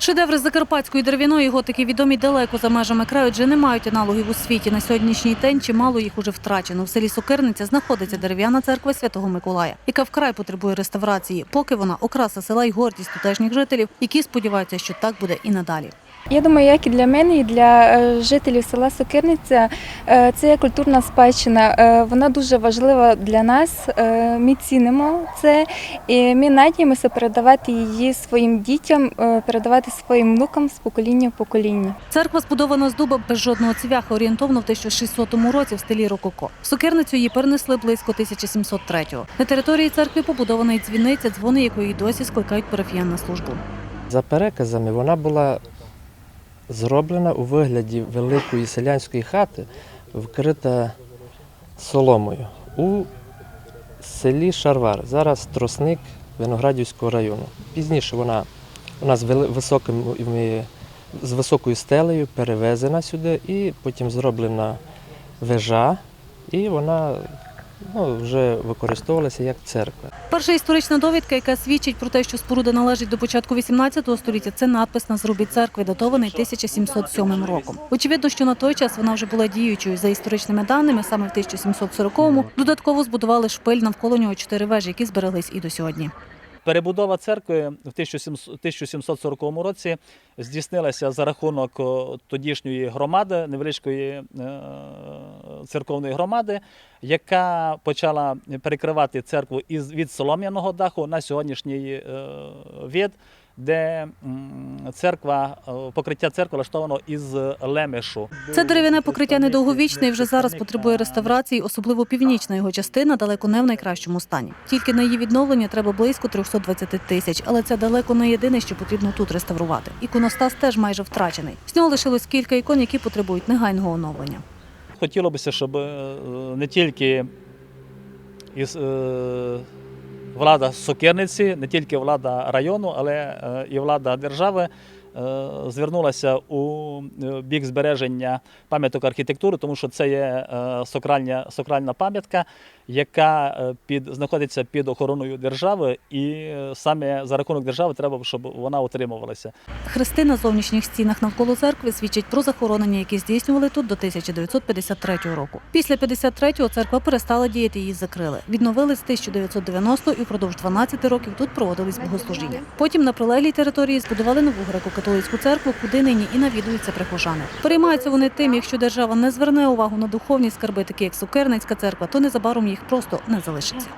Шедеври закарпатської дерев'яної готики відомі далеко за межами краю, адже не мають аналогів у світі. На сьогоднішній день чимало їх уже втрачено. В селі Сокирниця знаходиться дерев'яна церква Святого Миколая, яка вкрай потребує реставрації, поки вона окраса села й гордість тутешніх жителів, які сподіваються, що так буде і надалі. Я думаю, як і для мене, і для е, жителів села Сокирниця, е, це є культурна спадщина. Е, Вона дуже важлива для нас. Ми цінимо це і ми надіємося передавати її своїм дітям, передавати своїм внукам з покоління в покоління. Церква збудована з дуба без жодного цвяха, орієнтовно в 1600 році в стилі Рококо. В Сокирницю її перенесли близько 1703-го. На території церкви побудована і дзвіниця, дзвони якої досі скликають парафіян на службу. За переказами, вона була зроблена у вигляді великої селянської хати, вкрита соломою у селі Шарвар, зараз тросник Виноградівського району. Пізніше вона, вона з, високими, з високою стелею перевезена сюди і потім зроблена вежа, і вона ну, вже використовувалася як церква. Перша історична довідка, яка свідчить про те, що споруда належить до початку 18 століття, це надпис на зрубі церкви, датований 1707 роком. Очевидно, що на той час вона вже була діючою. За історичними даними, саме в 1740-му додатково збудували шпиль навколо нього чотири вежі, які збереглись і до сьогодні. Перебудова церкви в 1700 1740 році здійснилася за рахунок тодішньої громади, невеличкої е, церковної громади, яка почала перекривати церкву від солом'яного даху на сьогоднішній вид. від, де церква, е, покриття церкви влаштовано із лемешу. Це дерев'яне покриття недовговічне і вже зараз потребує реставрації, особливо північна його частина далеко не в найкращому стані. Тільки на її відновлення треба близько 320 тисяч, але це далеко не єдине, що потрібно тут реставрувати. Іконостас теж майже втрачений. З нього лишилось кілька ікон, які потребують негайного оновлення. Хотілося б, щоб е, не тільки із, е, влада Сокирниці, не тільки влада району, але е, і влада держави е, звернулася у е, бік збереження пам'яток архітектури, тому що це є сокральна сакральна, пам'ятка, яка е, під, знаходиться під охороною держави, і е, саме за рахунок держави треба, щоб вона утримувалася. Хрести на зовнішніх стінах навколо церкви свідчать про захоронення, які здійснювали тут до 1953 року. Після 53-го церква перестала діяти, її закрили. Відновили з 1990 і впродовж 12 років тут проводились богослужіння. Потім на прилеглій території збудували нову греко-католицьку церкву, куди нині і навідуються прихожани. Переймаються вони тим, якщо держава не зверне увагу на духовні скарби, такі як Сокирницька церква, то незабаром їх просто не залишиться.